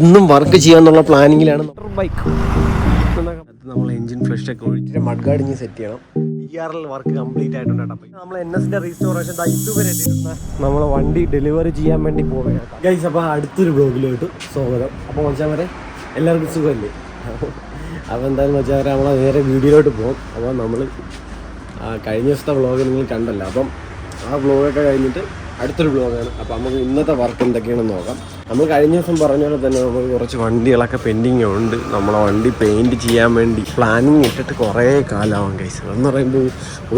ഇന്നും വർക്ക് ചെയ്യാന്നുള്ള പ്ലാനിങ്ങിലാണ് ബൈക്ക് നമ്മൾ എഞ്ചിൻ ഫ്ലഷ് ഒക്കെ ഒഴിച്ചിട്ട് മഡ് ഗാർഡ് ഇനി സെറ്റ് ചെയ്യണം. D R L work complete ആയിട്ടുണ്ട് കേട്ടോ നമ്മൾ എൻ എസിന്റെ റീസ്റ്റോറേഷൻ ഇതുവരെ എത്തിയിട്ടുണ്ട് നമ്മളെ വണ്ടി ഡെലിവറി ചെയ്യാൻ വേണ്ടി പോവുകയാണ് ഗൈസ് അപ്പോൾ അടുത്തൊരു ബ്ലോഗിലോട്ട് സ്വാഗതം. അപ്പോൾ വെച്ചാൽ വരെ എല്ലാവർക്കും സുഖമല്ലേ? അപ്പോൾ എന്തായാലും വെച്ചാൽ വരെ നമ്മളെ നേരെ വീഡിയോയിലോട്ട് പോകും അപ്പോൾ നമ്മൾ കഴിഞ്ഞ ദിവസത്തെ വ്ളോഗ് നിങ്ങൾ കണ്ടല്ലോ. അപ്പം ആ വ്ളോഗൊക്കെ കഴിഞ്ഞിട്ട് അടുത്തൊരു ബ്ലോഗാണ് അപ്പോൾ നമുക്ക് ഇന്നത്തെ വർക്ക് എന്തൊക്കെയാണെന്ന് നോക്കാം. നമ്മൾ കഴിഞ്ഞ ദിവസം പറഞ്ഞ പോലെ തന്നെ നമുക്ക് കുറച്ച് വണ്ടികളൊക്കെ പെൻഡിങ് ഉണ്ട്. നമ്മളെ വണ്ടി പെയിന്റ് ചെയ്യാൻ വേണ്ടി പ്ലാനിങ് ഇട്ടിട്ട് കുറേ കാലമാവും കൈസ് എന്ന് പറയുമ്പോൾ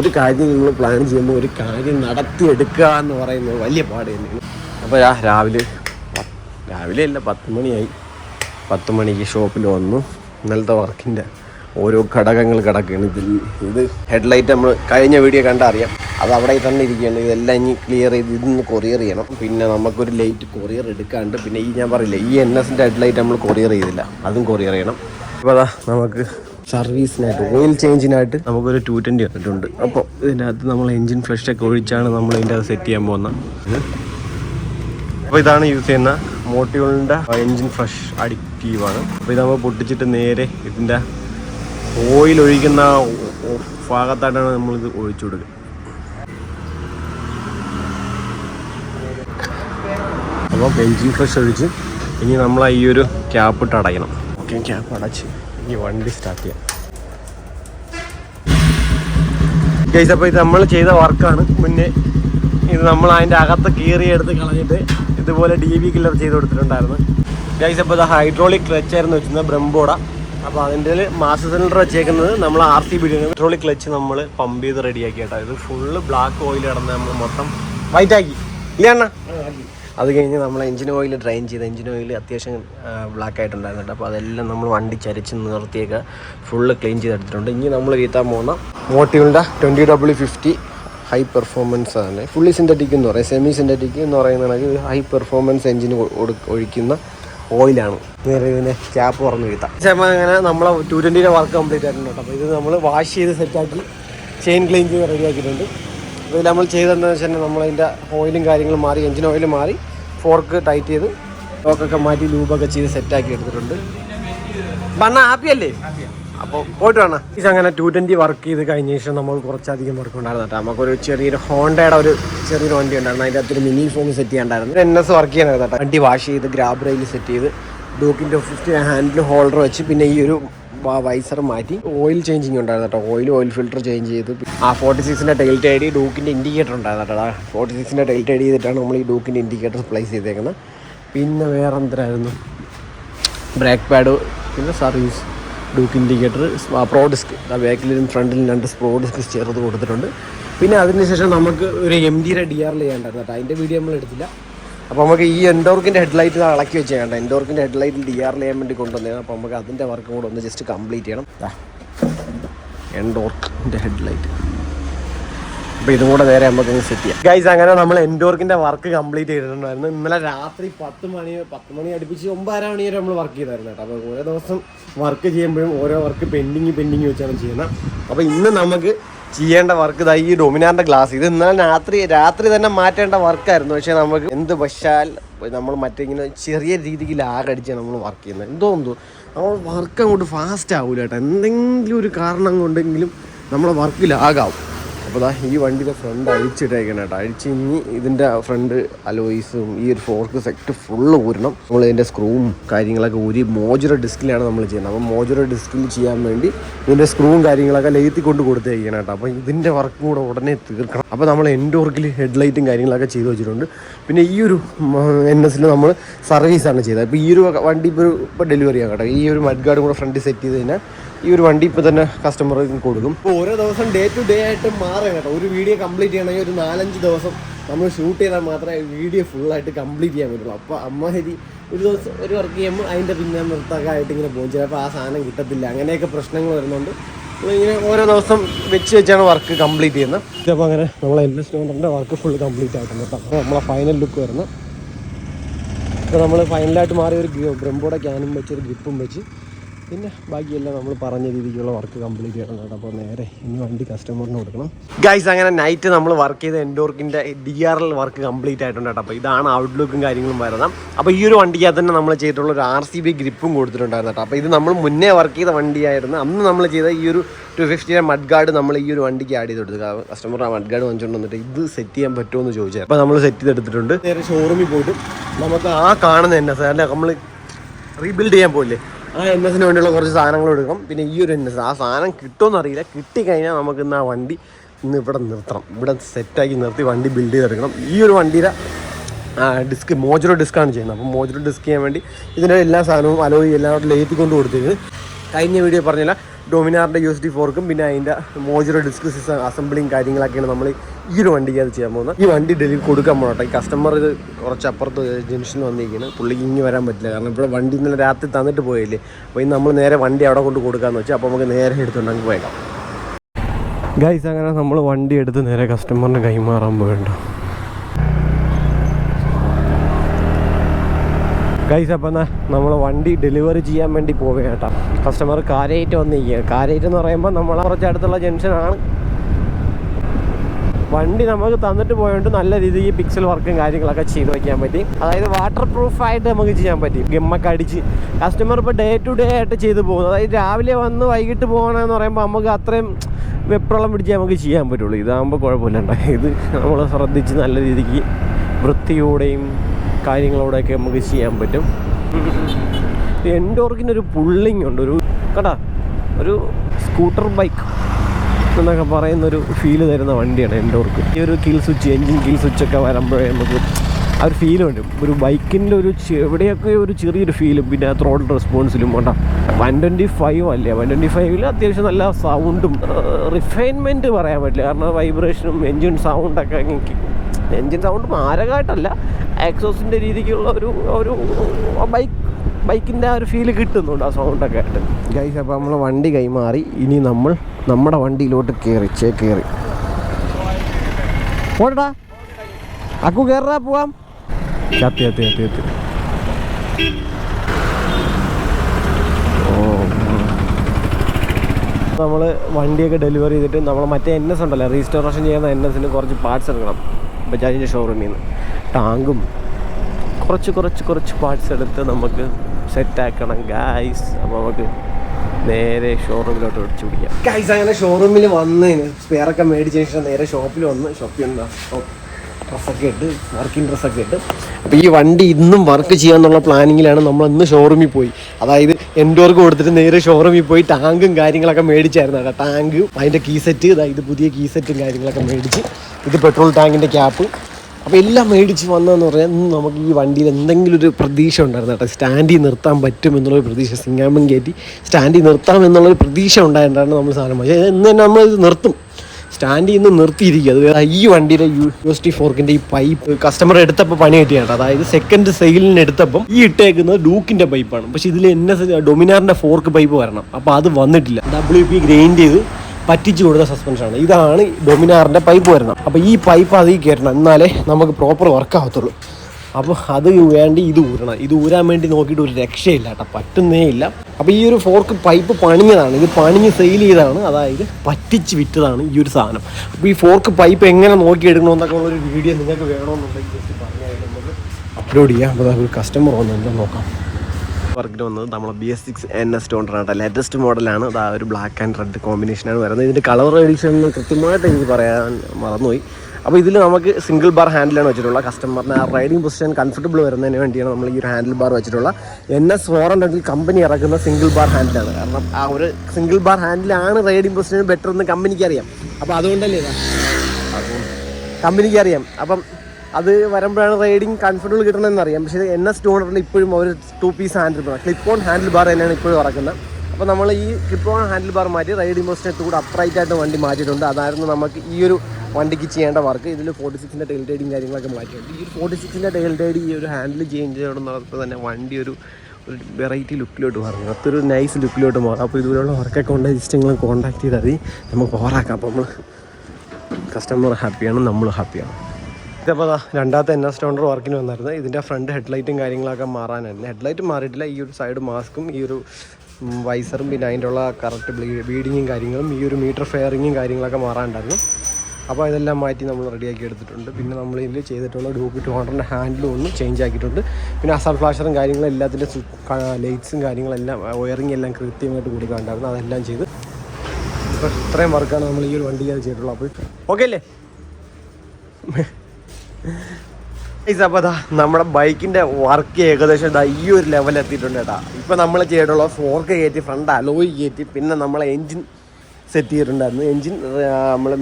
ഒരു കാര്യം നിങ്ങൾ പ്ലാൻ ചെയ്യുമ്പോൾ ഒരു കാര്യം നടത്തിയെടുക്കുക എന്ന് പറയുന്നത് വലിയ പാട് തന്നെയാണ്. അപ്പോൾ ആ രാവിലെ രാവിലെ അല്ല പത്ത് മണിയായി. പത്ത് മണിക്ക് ഷോപ്പിൽ വന്നു. ഇന്നലത്തെ വർക്കിന്റെ ഓരോ ഘടകങ്ങൾ കിടക്കുകയാണ്. ഇതിൽ ഇത് ഹെഡ്ലൈറ്റ് നമ്മൾ കഴിഞ്ഞ വീഡിയോ കണ്ടറിയാം. അത് അവിടെ തന്നെ ഇരിക്കുകയാണ്. ഇതെല്ലാം ഇനി ക്ലിയർ ചെയ്ത് ഇതൊന്ന് കൊറിയർ ചെയ്യണം. പിന്നെ നമുക്കൊരു ലൈറ്റ് കൊറിയർ എടുക്കാണ്ട് പിന്നെ ഈ ഞാൻ പറയില്ല ഈ എൻ എസിന്റെ ഹെഡ്ലൈറ്റ് നമ്മൾ കൊറിയർ ചെയ്തില്ല. അതും കൊറിയർ ചെയ്യണം. അപ്പോൾ അതാ നമുക്ക് സർവീസിനായിട്ട് ഓയിൽ ചേഞ്ചിനായിട്ട് നമുക്കൊരു ടു ട്വന്റി വന്നിട്ടുണ്ട്. അപ്പോൾ ഇതിനകത്ത് നമ്മൾ എൻജിൻ ഫ്ലഷ് ഒക്കെ ഒഴിച്ചാണ് നമ്മൾ ഇതിന്റെ അത് സെറ്റ് ചെയ്യാൻ പോകുന്നത്. അപ്പോൾ ഇതാണ് യൂസ് ചെയ്യുന്ന മോട്ടിയോളിന്റെ എൻജിൻ ഫ്ലഷ് അഡിക്റ്റീവ് ആണ് അപ്പോൾ ഇത് നമ്മൾ പൊട്ടിച്ചിട്ട് നേരെ ഇതിന്റെ ഓയിൽ ഒഴിക്കുന്ന ഭാഗത്തായിട്ടാണ് നമ്മളിത് ഒഴിച്ചു കൊടുക്കുക. അപ്പോൾ എൻജിൻ ഫ്രഷ് ഒഴിച്ച് ഇനി നമ്മൾ ഈ ഒരു ക്യാപ്പ് ഇട്ട് അടയ്ക്കണം. ഓക്കെ ക്യാപ്പ് അടച്ച്. ഇനി വണ്ടി സ്റ്റാർട്ട് ചെയ്യാം. ഗൈസ് അപ്പോൾ ഇത് നമ്മൾ ചെയ്ത വർക്കാണ് മുന്നേ ഇത് നമ്മൾ അതിന്റെ അകത്ത് കീറി എടുത്ത് കളഞ്ഞിട്ട് ഇതുപോലെ ഡി വി കില്ലർ ചെയ്ത് കൊടുത്തിട്ടുണ്ടായിരുന്നു. ഗൈസ് അപ്പോൾ ഇത് ഹൈഡ്രോളിക് ക്ലച്ച് ആയിരുന്നു വെച്ചിരുന്നത് ബ്രംബോട അപ്പോൾ അതിന്റെ മാസ്റ്റർ സിലിണ്ടർ വെച്ചേക്കുന്നത് നമ്മൾ R C B hydraulic clutch നമ്മൾ പമ്പ് ചെയ്ത് റെഡിയാക്കി കേട്ടോ ഇത് ഫുള്ള് ബ്ലാക്ക് ഓയിൽ കിടന്ന് നമ്മൾ മൊത്തം വൈറ്റ് ആക്കി. ഇല്ല അണ്ണ? അത് കഴിഞ്ഞ് നമ്മൾ എഞ്ചിൻ ഓയിൽ ഡ്രെയിൻ ചെയ്ത് എഞ്ചിൻ ഓയിൽ അത്യാവശ്യം ബ്ലാക്ക് ആയിട്ടുണ്ടായിരുന്നു അപ്പോൾ അതെല്ലാം നമ്മൾ വണ്ടി ചരിച്ച് നിർത്തിയൊക്കെ. ഫുള്ള് ക്ലീൻ ചെയ്തെടുത്തിട്ടുണ്ട്. ഇനി നമ്മൾ വീത്താൻ പോകുന്ന മോട്ടീവിന്റെ twenty W fifty high performance ആണ്. ഫുള്ളി സിന്തറ്റിക് എന്ന് പറയും. സെമി സിന്തറ്റിക് എന്ന് പറയുന്നത് ഹൈ പെർഫോമൻസ് എഞ്ചിന് ഒഴിക്കുന്ന ഓയിലാണ് നേരെ ഇതിനെ ക്യാപ്പ് തുറന്ന് വീത്താം ചേട്ടാ അങ്ങനെ നമ്മളെ ടു ട്വന്റിയുടെ വർക്ക് കംപ്ലീറ്റ് ആയിട്ടുണ്ട് അപ്പോൾ ഇത് നമ്മൾ വാഷ് ചെയ്ത് സെറ്റാക്കി ചെയിൻ ക്ലീൻ ചെയ്ത് റെഡിയാക്കിയിട്ടുണ്ട് അപ്പോൾ ഇതിൽ നമ്മൾ ചെയ്തതെന്ന് വെച്ചാൽ നമ്മളതിന്റെ ഓയിലും കാര്യങ്ങളും മാറി എഞ്ചിൻ ഓയിൽ മാറി ഫോർക്ക് ടൈറ്റ് ചെയ്ത് ലോക്കൊക്കെ മാറ്റി ലൂബൊക്കെ ചെയ്ത് സെറ്റാക്കി എടുത്തിട്ടുണ്ട്. ബണ്ണ ഹാപ്പി അല്ലേ? അപ്പോൾ പോയിട്ട് വേണം ഇത് അങ്ങനെ ടു ട്വന്റി വർക്ക് ചെയ്ത് കഴിഞ്ഞ ശേഷം നമ്മൾ കുറച്ചധികം വർക്ക് ഉണ്ടായിരുന്നു കേട്ടോ. നമുക്കൊരു ചെറിയൊരു ഹോണ്ടയുടെ ഒരു ചെറിയൊരു വണ്ടി ഉണ്ടായിരുന്നു. അതിന്റെ അകത്തൊരു മിനി ഫോം സെറ്റ് ചെയ്യാണ്ടായിരുന്നു. എൻ എസ് വർക്ക് ചെയ്യാനായിരുന്നു കേട്ടോ. വണ്ടി വാഷ് ചെയ്ത് ഗ്രാബ് റെയിൽ സെറ്റ് ചെയ്ത് ഡൂക്കിന്റെ ഫിഫ്റ്റി ഹാൻഡിൽ ഹോൾഡർ വെച്ച് പിന്നെ ഈ ഒരു വൈസർ മാറ്റി ഓയിൽ ചേഞ്ചിങ് ഉണ്ടായിരുന്നു കേട്ടോ. ഓയിൽ ഓയിൽ ഫിൽറ്റർ ചേഞ്ച് ചെയ്ത്. ആ ഫോർട്ടി സിക്സിന്റെ ഐ ഡി ഡൂക്കിന്റെ ഇൻഡിക്കേറ്റർ ഉണ്ടായിരുന്നു കേട്ടോ. ഫോർട്ടി സിക്സിന്റെ ടൈൽറ്റ് ഐ ഡി ചെയ്തിട്ടാണ് നമ്മൾ ഈ ഡൂക്കിന്റെ ഇൻഡിക്കേറ്റർ പ്ലേസ് ചെയ്തേക്കുന്നത്. പിന്നെ വേറെ എന്തരായിരുന്നു ബ്രേക്ക് പാഡ് പിന്നെ service Duke indicator pro disc ആ ബാക്കിലും ഫ്രണ്ടിലും രണ്ട് പ്രോ ഡിസ്ക് ചേർത്ത് കൊടുത്തിട്ടുണ്ട്. പിന്നെ അതിനുശേഷം നമുക്ക് ഒരു എം ജിയുടെ ഡി ആറിൽ ചെയ്യേണ്ടായിരുന്നു കേട്ടോ. അതിന്റെ വീഡിയോ നമ്മൾ എടുത്തില്ല. അപ്പോൾ നമുക്ക് ഈ എൻഡോർക്കിന്റെ ഹെഡ്ലൈറ്റ് ഇളക്കി വെച്ച് ചെയ്യണ്ട എൻഡോർക്കിന്റെ ഹെഡ്ലൈറ്റിൽ ഡി ആറിൽ ചെയ്യാൻ വേണ്ടി കൊണ്ടുവന്നതാണ് അപ്പോൾ നമുക്ക് അതിന്റെ വർക്കും കൂടെ ഒന്ന് ജസ്റ്റ് കംപ്ലീറ്റ് ചെയ്യണം. എൻഡോർക്കിന്റെ ഹെഡ്ലൈറ്റ്. അപ്പോൾ ഇതും കൂടെ നേരെ നമുക്ക് സെറ്റ് ചെയ്യാം. ഗൈസ് അങ്ങനെ നമ്മൾ എൻഡോർക്കിന്റെ വർക്ക് കംപ്ലീറ്റ് ചെയ്തിട്ടുണ്ടായിരുന്നു. ഇന്നലെ രാത്രി പത്ത് മണി പത്ത് മണി അടുപ്പിച്ച് ഒമ്പതര മണി വരെ നമ്മൾ വർക്ക് ചെയ്തായിരുന്നു കേട്ടോ. അപ്പോൾ ഓരോ ദിവസം വർക്ക് ചെയ്യുമ്പോഴും ഓരോ വർക്ക് പെൻഡിങ് പെൻഡിങ് വെച്ചാണ് ചെയ്യുന്നത്. അപ്പോൾ ഇന്ന് നമുക്ക് ചെയ്യേണ്ട വർക്ക് ഇതാ ഈ ഡൊമിനാറിന്റെ ഗ്ലാസ് ഇത് ഇന്നലെ രാത്രി രാത്രി തന്നെ മാറ്റേണ്ട വർക്കായിരുന്നു പക്ഷെ നമുക്ക് എന്ത് വശാൽ നമ്മൾ മറ്റേ ഇങ്ങനെ ചെറിയ രീതിക്ക് ലാഗടിച്ചാണ് നമ്മൾ വർക്ക് ചെയ്യുന്നത്. എന്തോ എന്തോ. നമ്മൾ വർക്ക് അങ്ങോട്ട് ഫാസ്റ്റ് ആവില്ല കേട്ടോ. എന്തെങ്കിലും ഒരു കാരണം കൊണ്ടെങ്കിലും നമ്മളെ വർക്ക് ലാഗാവും അപ്പോൾ ഈ വണ്ടിയുടെ ഫ്രണ്ട് അഴിച്ചിട്ടേക്കണം കേട്ടോ. അഴിച്ച് ഇനി ഇതിന്റെ ഫ്രണ്ട് അലോയിസും ഈ ഒരു ഫോർക്ക് സെറ്റ് ഫുള്ള് ഊരണം. നമ്മൾ ഇതിന്റെ സ്ക്രൂവും കാര്യങ്ങളൊക്കെ ഊരി മോജുറ ഡിസ്കിലാണ് നമ്മൾ ചെയ്യുന്നത്. അപ്പോൾ മോജുറ ഡിസ്കിൽ ചെയ്യാൻ വേണ്ടി ഇതിന്റെ സ്ക്രൂവും കാര്യങ്ങളൊക്കെ ലേത്തി കൊണ്ട് കൊടുത്തേക്കണം കേട്ടോ. അപ്പോൾ ഇതിന്റെ വർക്കും കൂടെ ഉടനെ തീർക്കണം. അപ്പോൾ നമ്മൾ എൻഡോർക്കിൽ ഹെഡ്ലൈറ്റും കാര്യങ്ങളൊക്കെ ചെയ്തു വെച്ചിട്ടുണ്ട്. പിന്നെ ഈ ഒരു എൻ എസിൽ നമ്മൾ സർവീസാണ് ചെയ്തത്. അപ്പോൾ ഈ ഒരു വണ്ടി ഇപ്പോൾ ഡെലിവറി ആകട്ടെ കേട്ടോ ഈ ഒരു മഡ് ഗാർഡും കൂടെ ഫ്രണ്ടിൽ സെറ്റ് ചെയ്ത് കഴിഞ്ഞാൽ ഈ ഒരു വണ്ടി ഇപ്പോൾ തന്നെ കസ്റ്റമർക്ക് കൊടുക്കും. ഇപ്പോൾ ഓരോ ദിവസം ഡേ ടു ഡേ ആയിട്ട് മാറും കേട്ടോ. ഒരു വീഡിയോ കംപ്ലീറ്റ് ചെയ്യണമെങ്കിൽ ഒരു നാലഞ്ച് ദിവസം നമ്മൾ ഷൂട്ട് ചെയ്താൽ മാത്രമേ വീഡിയോ ഫുൾ ആയിട്ട് കംപ്ലീറ്റ് ചെയ്യാൻ പറ്റുള്ളൂ. അപ്പോൾ അമ്മഹരി ഒരു ദിവസം ഒരു വർക്ക് ചെയ്യുമ്പോൾ അതിന്റെ പിന്നെ നൃത്തമൊക്കെ ആയിട്ട് ഇങ്ങനെ പോകും. ചിലപ്പോൾ ആ സാധനം കിട്ടത്തില്ല. അങ്ങനെയൊക്കെ പ്രശ്നങ്ങൾ വരുന്നുണ്ട്. ഇങ്ങനെ ഓരോ ദിവസം വെച്ച് വെച്ചാണ് വർക്ക് കംപ്ലീറ്റ് ചെയ്യുന്നത്. അപ്പോൾ അങ്ങനെ നമ്മളെ L S work full complete ആയിട്ടുണ്ട് അപ്പൊ അപ്പോൾ നമ്മളെ ഫൈനൽ ലുക്ക് വരുന്നത് ഇപ്പോൾ നമ്മൾ ഫൈനലായിട്ട് മാറിയ ഒരു ബ്രംബോടെ ക്യാനും വെച്ച് ഒരു ഗ്രിപ്പും വെച്ച് പിന്നെ ബാക്കിയെല്ലാം നമ്മൾ പറഞ്ഞ രീതിക്കുള്ള വർക്ക് കംപ്ലീറ്റ് ചെയ്യണം കേട്ടോ. അപ്പോൾ നേരെ ഇനി വണ്ടി കസ്റ്റമറിന് കൊടുക്കണം. ഗൈസ് അങ്ങനെ നൈറ്റ് നമ്മൾ വർക്ക് ചെയ്ത എൻഡോർക്കിന്റെ D R L work complete ആയിട്ടുണ്ട് കേട്ടോ. അപ്പോൾ ഇതാണ് ഔട്ട്ലുക്കും കാര്യങ്ങളും വരുന്നത്. അപ്പോൾ ഈ ഒരു വണ്ടിക്കകത്ത് തന്നെ നമ്മൾ ചെയ്തിട്ടുള്ള ഒരു ആർ സി ബി ഗ്രിപ്പും കൊടുത്തിട്ടുണ്ടായിരുന്നു കേട്ടോ. അപ്പോൾ ഇത് നമ്മൾ മുന്നേ വർക്ക് ചെയ്ത വണ്ടിയായിരുന്നു. അന്ന് നമ്മൾ ചെയ്ത ഈ ഒരു ടു ഫിഫ്റ്റിയുടെ മഡ് ഗാർഡ് നമ്മൾ ഈ ഒരു വണ്ടിക്ക് ആഡ് ചെയ്ത് കൊടുത്തു. കസ്റ്റമർ ആ മഡ് ഗാർഡ് വാങ്ങിച്ചുകൊണ്ട് വന്നിട്ട് ഇത് സെറ്റ് ചെയ്യാൻ പറ്റുമോ എന്ന് ചോദിച്ചാൽ അപ്പോൾ നമ്മൾ സെറ്റ് ചെയ്തെടുത്തിട്ടുണ്ട്. നേരെ ഷോറൂമിൽ പോയിട്ട് നമുക്ക് ആ കാണുന്ന തന്നെ സാറിന്റെ നമ്മൾ റീബിൽഡ് ചെയ്യാൻ പോയില്ലേ? ആ എൻ എസിന് വേണ്ടിയുള്ള കുറച്ച് സാധനങ്ങൾ എടുക്കണം. പിന്നെ ഈ ഒരു എൻ എസ് ആ സാധനം കിട്ടുമെന്ന് അറിയില്ല കിട്ടിക്കഴിഞ്ഞാൽ നമുക്ക് ഇന്ന് ആ വണ്ടി ഇന്ന് ഇവിടെ നിർത്തണം. ഇവിടെ സെറ്റാക്കി നിർത്തി വണ്ടി ബിൽഡ് ചെയ്തെടുക്കണം. ഈ ഒരു വണ്ടിയുടെ ഡിസ്ക് മോജറോ ഡിസ്ക്കാണ് ചെയ്യുന്നത്. അപ്പോൾ മോജറോ ഡിസ്ക് ചെയ്യാൻ വേണ്ടി ഇതിന്റെ എല്ലാ സാധനവും അലോയി എല്ലാവരും ലേറ്റി കൊണ്ട് കൊടുത്തിരുന്നത്. കഴിഞ്ഞ വീഡിയോ പറഞ്ഞില്ല. ഡൊമിനാറിന്റെ യു എസ് ഡി ഫോർക്കും പിന്നെ അതിന്റെ മോജറോ ഡിസ്ക് സിസ്റ്റം അസംബ്ലിങ് കാര്യങ്ങളൊക്കെയാണ് നമ്മൾ ഈ ഒരു വണ്ടിക്ക് അത് ചെയ്യാൻ പോകുന്നത്. ഈ വണ്ടി ഡെലിവറി കൊടുക്കാൻ പോകട്ടെ ഈ കസ്റ്റമർ ഇത് കുറച്ച് അപ്പുറത്ത് ജംഗ്ഷനിൽ വന്നിരിക്കുന്നത് പുള്ളി ഇങ്ങി വരാൻ പറ്റില്ല. കാരണം ഇവിടെ വണ്ടി ഇന്നലെ രാത്രി തന്നിട്ട് പോയില്ലേ? അപ്പോൾ ഇന്ന് നമ്മൾ നേരെ വണ്ടി അവിടെ കൊണ്ട് കൊടുക്കാമെന്ന് വെച്ചാൽ അപ്പോൾ നമുക്ക് നേരെ എടുത്തുകൊണ്ട് എടുത്തുണ്ടെങ്കിൽ പോയേക്കാം. ഗൈസ് അങ്ങനെ നമ്മൾ വണ്ടി എടുത്ത് നേരെ കസ്റ്റമറിന് കൈമാറാൻ പോകണ്ട ഗൈസ് അപ്പം എന്നാ നമ്മൾ വണ്ടി ഡെലിവറി ചെയ്യാൻ വേണ്ടി പോവുക കേട്ടോ കസ്റ്റമർ കാരേറ്റ് വന്നിരിക്കുക കാരേറ്റ് എന്ന് പറയുമ്പോൾ നമ്മൾ കുറച്ച് അടുത്തുള്ള ജംഗ്ഷനാണ് വണ്ടി നമുക്ക് തന്നിട്ട് പോയോണ്ട് നല്ല രീതിയിൽ പിക്സൽ വർക്കും കാര്യങ്ങളൊക്കെ ചെയ്ത് വയ്ക്കാൻ പറ്റി. അതായത് വാട്ടർ പ്രൂഫായിട്ട് നമുക്ക് ചെയ്യാൻ പറ്റി. ഗമ്മൊക്കെ അടിച്ച്. കസ്റ്റമർ ഇപ്പോൾ ഡേ ടു ഡേ ആയിട്ട് ചെയ്ത് പോകുന്നു. അതായത് രാവിലെ വന്ന് വൈകിട്ട് പോകണമെന്ന് പറയുമ്പോൾ നമുക്ക് അത്രയും വെപ്രോളം പിടിച്ച് നമുക്ക് ചെയ്യാൻ പറ്റുള്ളൂ. ഇതാകുമ്പോൾ കുഴപ്പമില്ല ഇത് നമ്മൾ ശ്രദ്ധിച്ച് നല്ല രീതിക്ക് വൃത്തിയോടെയും കാര്യങ്ങളോടെയൊക്കെ നമുക്ക് ചെയ്യാൻ പറ്റും. എൻഡോർക്കിനൊരു പുള്ളിങ് ഉണ്ട്. ഒരു കേട്ടാ ഒരു സ്കൂട്ടർ ബൈക്ക് എന്നൊക്കെ പറയുന്ന ഒരു ഫീൽ തരുന്ന വണ്ടിയാണ് എൻഡോർക്ക്. ഈ ഒരു kill switch engine kill switch ഒക്കെ വരുമ്പോഴേ നമുക്ക് ആ ഒരു ഫീൽ ഉണ്ട്. ഒരു ബൈക്കിന്റെ ഒരു എവിടെയൊക്കെ ഒരു ചെറിയൊരു ഫീലും പിന്നെ ത്രോഡ് റെസ്പോൺസിലും വേണ്ട വൺ ട്വന്റി ഫൈവ് അല്ലേ? വൺ ട്വന്റി ഫൈവിൽ അത്യാവശ്യം നല്ല സൗണ്ടും റിഫൈൻമെന്റ് പറയാൻ പറ്റില്ല. കാരണം വൈബ്രേഷനും എൻജിൻ സൗണ്ടൊക്കെ എൻജിൻ സൗണ്ട് മാരകമായിട്ടല്ല. എക്സോസിന്റെ രീതിക്കുള്ള ഒരു ഒരു ബൈക്ക് ബൈക്കിന്റെ ആ ഒരു ഫീൽ കിട്ടുന്നുണ്ട് ആ സൗണ്ടൊക്കെ ആയിട്ട്. ഗൈസ് അപ്പോൾ നമ്മൾ വണ്ടി കൈമാറി. ഇനി നമ്മൾ നമ്മുടെ വണ്ടിയിലോട്ട് കയറി ചേ കയറി പോടാ അക്കു കയറാ പോവാം. കത്തി കത്തി കത്തി കത്തി നമ്മൾ വണ്ടിയൊക്കെ ഡെലിവറി ചെയ്തിട്ട് നമ്മൾ മറ്റേ എൻ എസ് ഉണ്ടല്ലോ റീസ്റ്റോറേഷൻ ചെയ്യുന്ന എൻ എസിന് കുറച്ച് പാർട്സ് എടുക്കണം. ബജാജിന്റെ ഷോറൂമിൽ നിന്ന്. ടാങ്കും കുറച്ച് കുറച്ച് കുറച്ച് പാർട്സ് എടുത്ത് നമുക്ക് സെറ്റാക്കണം ഗായ്സ് അപ്പോൾ നമുക്ക് നേരെ ഷോറൂമിലോട്ട് ഒടിച്ചു പിടിക്കാം. ഗായ്സ് അങ്ങനെ ഷോറൂമിൽ വന്നതിന് സ്പെയറൊക്കെ മേടിച്ച ശേഷം നേരെ ഷോപ്പിൽ വന്ന് ഷോപ്പിൽ എന്താ ഡ്രസ്സൊക്കെ ഇട്ട് വർക്കിംഗ് ഡ്രസ്സൊക്കെ ഇട്ട്. അപ്പോൾ ഈ വണ്ടി ഇന്നും വർക്ക് ചെയ്യാന്നുള്ള പ്ലാനിങ്ങിലാണ് നമ്മൾ ഇന്ന് ഷോറൂമിൽ പോയി. അതായത് എൻഡോർക്ക് കൊടുത്തിട്ട് നേരെ ഷോറൂമിൽ പോയി ടാങ്കും കാര്യങ്ങളൊക്കെ മേടിച്ചായിരുന്നു. കേട്ടോ ടാങ്ക് അതിന്റെ കീ സെറ്റ് ഇത് പുതിയ കീസെറ്റും കാര്യങ്ങളൊക്കെ മേടിച്ച്. ഇത് പെട്രോൾ ടാങ്കിന്റെ ക്യാപ്പ് അപ്പോൾ എല്ലാം മേടിച്ച് വന്നതെന്ന് ഇന്ന് നമുക്ക് ഈ വണ്ടിയിൽ എന്തെങ്കിലും ഒരു പ്രതീക്ഷ ഉണ്ടായിരുന്നു കേട്ടോ. സ്റ്റാൻഡിൽ നിർത്താൻ പറ്റും എന്നുള്ളൊരു പ്രതീക്ഷ. സിംഗാമ്പം കയറ്റി സ്റ്റാൻഡിൽ നിർത്താം എന്നുള്ളൊരു പ്രതീക്ഷ ഉണ്ടായിട്ടാണ് നമ്മൾ സാധനം പക്ഷേ ഇന്ന് തന്നെ നമ്മൾ നിർത്തും. സ്റ്റാൻഡിൽ നിന്ന് നിർത്തിയിരിക്കുക അത് ഈ വണ്ടിയുടെ യു എസ് ടി ഫോർക്കിന്റെ ഈ പൈപ്പ് കസ്റ്റമർ എടുത്തപ്പോൾ പണി കിട്ടിയാണ് അതായത് സെക്കൻഡ് സെയിലിന് എടുത്തപ്പം ഈ ഇട്ടേക്കുന്നത് ഡൂക്കിന്റെ പൈപ്പാണ്. പക്ഷേ ഇതിൽ എസ് ഡൊമിനാറിന്റെ ഫോർക്ക് പൈപ്പ് വരണം. അപ്പോൾ അത് വന്നിട്ടില്ല. ഡബ്ല്യു പി ഗ്രൈൻഡ് ചെയ്ത് പറ്റിച്ചു കൊടുത്ത സസ്പെൻഷനാണ് ഇതാണ് ഡൊമിനാറിന്റെ പൈപ്പ് വരുന്നത്. അപ്പോൾ ഈ പൈപ്പ് അതിൽ കയറ്റണം എന്നാലേ നമുക്ക് പ്രോപ്പർ വർക്ക് ആവത്തുള്ളൂ. അപ്പോൾ അത് വേണ്ടി ഇത് ഊരണം. ഇത് ഊരാൻ വേണ്ടി നോക്കിയിട്ട് ഒരു രക്ഷയില്ല കേട്ടോ. പറ്റുന്നേ ഇല്ല. അപ്പോൾ ഈ ഒരു ഫോർക്ക് പൈപ്പ് പണിഞ്ഞതാണ്. ഇത് പണിഞ്ഞ് സെയിൽ ചെയ്താണ് അതായത് പറ്റിച്ച് വിറ്റതാണ് ഈ ഒരു സാധനം. അപ്പോൾ ഈ ഫോർക്ക് പൈപ്പ് എങ്ങനെ നോക്കി എടുക്കണമെന്നൊക്കെ ഉള്ള ഒരു വീഡിയോ നിങ്ങൾക്ക് വേണമെന്നുണ്ടെങ്കിൽ ജസ്റ്റ് പറഞ്ഞാൽ നമുക്ക് അപ്ലോഡ് ചെയ്യാം. അപ്പോൾ ഒരു കസ്റ്റമർ വന്നു നോക്കാം. വർക്കിന് വന്നത് നമ്മളെ B S six N S ടോണ്ടറാണ് ആണ് ലേറ്റസ്റ്റ് മോഡലാണ് അത് ആ ഒരു ബ്ലാക്ക് ആൻഡ് റെഡ് കോമ്പിനേഷനാണ് വരുന്നത്. ഇതിന്റെ കളർ എഡിഷൻ കൃത്യമായിട്ട് എനിക്ക് പറയാൻ മറന്നുപോയി. അപ്പോൾ ഇതിൽ നമുക്ക് സിംഗിൾ ബാർ ഹാൻഡിലാണ് വെച്ചിട്ടുള്ളത് കസ്റ്റമറിന് ആ റൈഡിംഗ് പൊസിഷൻ കംഫർട്ടബിൾ വരുന്നതിന് വേണ്ടിയാണ് നമ്മൾ ഈ ഒരു ഹാൻഡിൽ ബാർ വെച്ചിട്ടുള്ള എൻ എസ് ഫോർ ഹൺഡ്രഡിൽ കമ്പനി ഇറക്കുന്ന സിംഗിൾ ബാർ ഹാൻഡിലാണ് കാരണം ആ ഒരു സിംഗിൾ ബാർ ഹാൻഡിലാണ് റൈഡിംഗ് പൊസിഷൻ ബെറ്റർ എന്ന് കമ്പനിക്ക് അറിയാം. അപ്പോൾ അതുകൊണ്ടല്ലേ കമ്പനിക്ക് അറിയാം. അപ്പം അത് വരുമ്പോഴാണ് റൈഡിങ് കംഫർട്ടബിൾ കിട്ടണമെന്ന് അറിയാം പക്ഷേ എൻ എസ് ടു ഇപ്പോഴും ഒരു two piece handle bar clip on handle bar തന്നെയാണ് ഇപ്പോഴും ഇറക്കുന്നത് അപ്പോൾ നമ്മൾ ഈ ക്ലിപ്പ് ഓൺ ഹാൻഡിൽ ബാർ മാറ്റി റൈഡിംഗ് പൊസിഷൻ കൂടെ അപ്രൈറ്റ് ആയിട്ട് വണ്ടി മാറ്റിയിട്ടുണ്ട്. അതായിരുന്നു നമുക്ക് ഈ ഒരു വണ്ടിക്ക് ചെയ്യേണ്ട വർക്ക് ഇതിൽ ഫോർട്ടി സിക്സിന്റെ ടെയിൽ ടൈഡിങ് കാര്യങ്ങളൊക്കെ മാറ്റിയിട്ടുണ്ട്. ഈ ഒരു ഫോർട്ടി സിക്സിന്റെ ടെയിൽ ടൈഡ് ഈ ഒരു ഹാൻഡിൽ ചേഞ്ച് ചെയ്യുന്നപ്പോൾ തന്നെ വണ്ടി ഒരു ഒരു വെറൈറ്റി ലുക്കിലോട്ട് മാറും അതൊരു നൈസ് ലുക്കിലോട്ട് മാറും അപ്പോൾ ഇതുപോലുള്ള വർക്കൊക്കെ ഉണ്ട് ജസ്റ്റ് കോൺടാക്ട് ചെയ്താൽ മതി. നമുക്ക് ഓറാക്കാം അപ്പോൾ നമ്മൾ കസ്റ്റമർ ഹാപ്പിയാണ് നമ്മൾ ഹാപ്പിയാണ് ഇതപ്പോൾ രണ്ടാമത്തെ എൻ എസ് ടൗണ്ടർ വർക്കിന് വന്നായിരുന്നു. ഇതിന്റെ ഫ്രണ്ട് ഹെഡ്ലൈറ്റും കാര്യങ്ങളൊക്കെ മാറാനായിരുന്നു ഹെഡ്ലൈറ്റ് മാറിയിട്ടില്ല. ഈ ഒരു സൈഡ് മാസ്കും ഈ ഒരു വൈസറും പിന്നെ അതിന്റെ ഉള്ള കറക്റ്റ് ബീഡിങ്ങും കാര്യങ്ങളും ഈ ഒരു മീറ്റർ ഫെയറിങ്ങും കാര്യങ്ങളൊക്കെ മാറാനുണ്ടായിരുന്നു. അപ്പോൾ ഇതെല്ലാം മാറ്റി നമ്മൾ റെഡിയാക്കി എടുത്തിട്ടുണ്ട്. പിന്നെ നമ്മൾ ഇതിൽ ചെയ്തിട്ടുള്ള ഡൂബി ടു ഹൺഡ്രഡ് ഹാൻഡിലും ഒന്ന് ചേഞ്ച് ആക്കിയിട്ടുണ്ട്. പിന്നെ അസാർ ഫ്ലാഷറും കാര്യങ്ങളും എല്ലാത്തിന്റെ ലൈറ്റ്സും കാര്യങ്ങളെല്ലാം വയറിങ് എല്ലാം കൃത്യമായിട്ട് കൊടുക്കാണ്ടായിരുന്നു അതെല്ലാം ചെയ്ത്. അപ്പോൾ ഇത്രയും വർക്കാണ് നമ്മൾ ഈ ഒരു വണ്ടിയിൽ ചെയ്തിട്ടുള്ളത്. അപ്പോൾ ഓക്കെ അല്ലേ? ദാ നമ്മുടെ ബൈക്കിന്റെ വർക്ക് ഏകദേശം ഇതാ ഈ ഒരു ലെവൽ എത്തിയിട്ടുണ്ട് കേട്ടോ. ഇപ്പോൾ നമ്മൾ ചെയ്തിട്ടുള്ള ഫോർക്ക് കയറ്റി ഫ്രണ്ട് അലോയ് കയറ്റി പിന്നെ നമ്മളെ എൻജിൻ സെറ്റ് ചെയ്തിട്ടുണ്ടായിരുന്നു. എൻജിൻ നമ്മൾ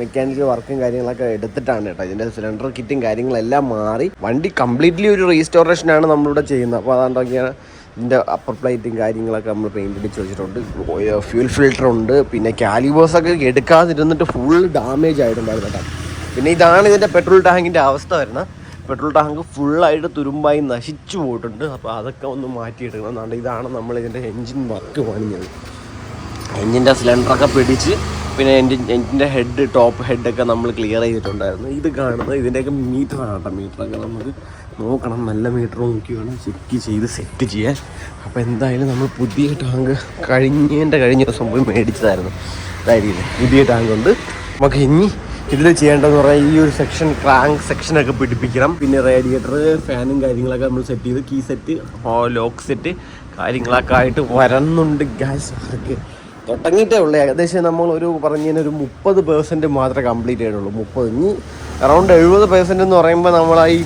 മെക്കാനിക്കൽ വർക്കും കാര്യങ്ങളൊക്കെ എടുത്തിട്ടാണ് കേട്ടോ. ഇതിന്റെ സിലിണ്ടർ കിറ്റും കാര്യങ്ങളെല്ലാം മാറി. വണ്ടി കംപ്ലീറ്റ്ലി ഒരു റീസ്റ്റോറേഷനാണ് നമ്മളിവിടെ ചെയ്യുന്നത്. അപ്പോൾ അതാണ്ടൊക്കെയാണ് ഇതിന്റെ അപ്പർ പ്ലേറ്റും കാര്യങ്ങളൊക്കെ നമ്മൾ പെയിന്റ് അടിച്ച് വെച്ചിട്ടുണ്ട്. ഫ്യൂൽ ഫിൽറ്റർ ഉണ്ട്. പിന്നെ കാലിബേഴ്സൊക്കെ എടുക്കാതിരുന്നിട്ട് ഫുൾ ഡാമേജ് ആയിട്ടുണ്ടായിരുന്നു കേട്ടോ. പിന്നെ ഇതാണ് ഇതിന്റെ പെട്രോൾ ടാങ്കിന്റെ അവസ്ഥ വരുന്നത്. പെട്രോൾ ടാങ്ക് ഫുള്ളായിട്ട് തുരുമ്പായി നശിച്ചു പോയിട്ടുണ്ട്. അപ്പോൾ അതൊക്കെ ഒന്ന് മാറ്റിയെടുക്കണം എന്നാണ്ട് ഇതാണ് നമ്മൾ ഇതിന്റെ എൻജിൻ വർക്ക് പണിഞ്ഞത്. എൻജിന്റെ സിലിണ്ടറൊക്കെ പിടിച്ച് പിന്നെ എൻജിൻ എൻജിന്റെ ഹെഡ് ടോപ്പ് ഹെഡൊക്കെ നമ്മൾ ക്ലിയർ ചെയ്തിട്ടുണ്ടായിരുന്നു. ഇത് കാണുന്നത് ഇതിന്റെയൊക്കെ മീറ്ററാണ് കേട്ടോ മീറ്ററൊക്കെ നമുക്ക് നോക്കണം. നല്ല മീറ്റർ നോക്കി വേണം ചെക്ക് ചെയ്ത് സെറ്റ് ചെയ്യാൻ. അപ്പോൾ എന്തായാലും നമ്മൾ പുതിയ ടാങ്ക് കഴിഞ്ഞതിന്റെ കഴിഞ്ഞ ദിവസം പോയി മേടിച്ചതായിരുന്നു. അതായിരിക്കില്ല പുതിയ ടാങ്ക് ഉണ്ട്. നമുക്ക് ഇനി ഇതിൽ ചെയ്യേണ്ടതെന്ന് പറഞ്ഞാൽ ഈ ഒരു സെക്ഷൻ ക്രാങ്ക് സെക്ഷനൊക്കെ പിടിപ്പിക്കണം. പിന്നെ റേഡിയേറ്റർ ഫാനും കാര്യങ്ങളൊക്കെ നമ്മൾ സെറ്റ് ചെയ്ത് കീ സെറ്റ് ലോക്ക് സെറ്റ് കാര്യങ്ങളൊക്കെ ആയിട്ട് വരുന്നുണ്ട്. ഗ്യാസ് വർക്ക് തുടങ്ങിയിട്ടേ ഉള്ളൂ. ഏകദേശം നമ്മൾ ഒരു പറഞ്ഞതിന് ഒരു മുപ്പത് പേഴ്സന്റ് മാത്രമേ കംപ്ലീറ്റ് ചെയ്തുള്ളൂ മുപ്പത്. ഇനി അറൗണ്ട് എഴുപത് പേഴ്സന്റ് എന്ന് പറയുമ്പോൾ നമ്മളായി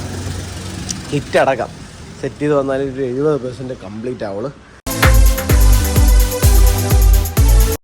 കിറ്റ് അടക്കാം. സെറ്റ് ചെയ്ത് വന്നാൽ ഒരു എഴുപത് പേഴ്സന്റ് കംപ്ലീറ്റ് ആവുള്ളൂ.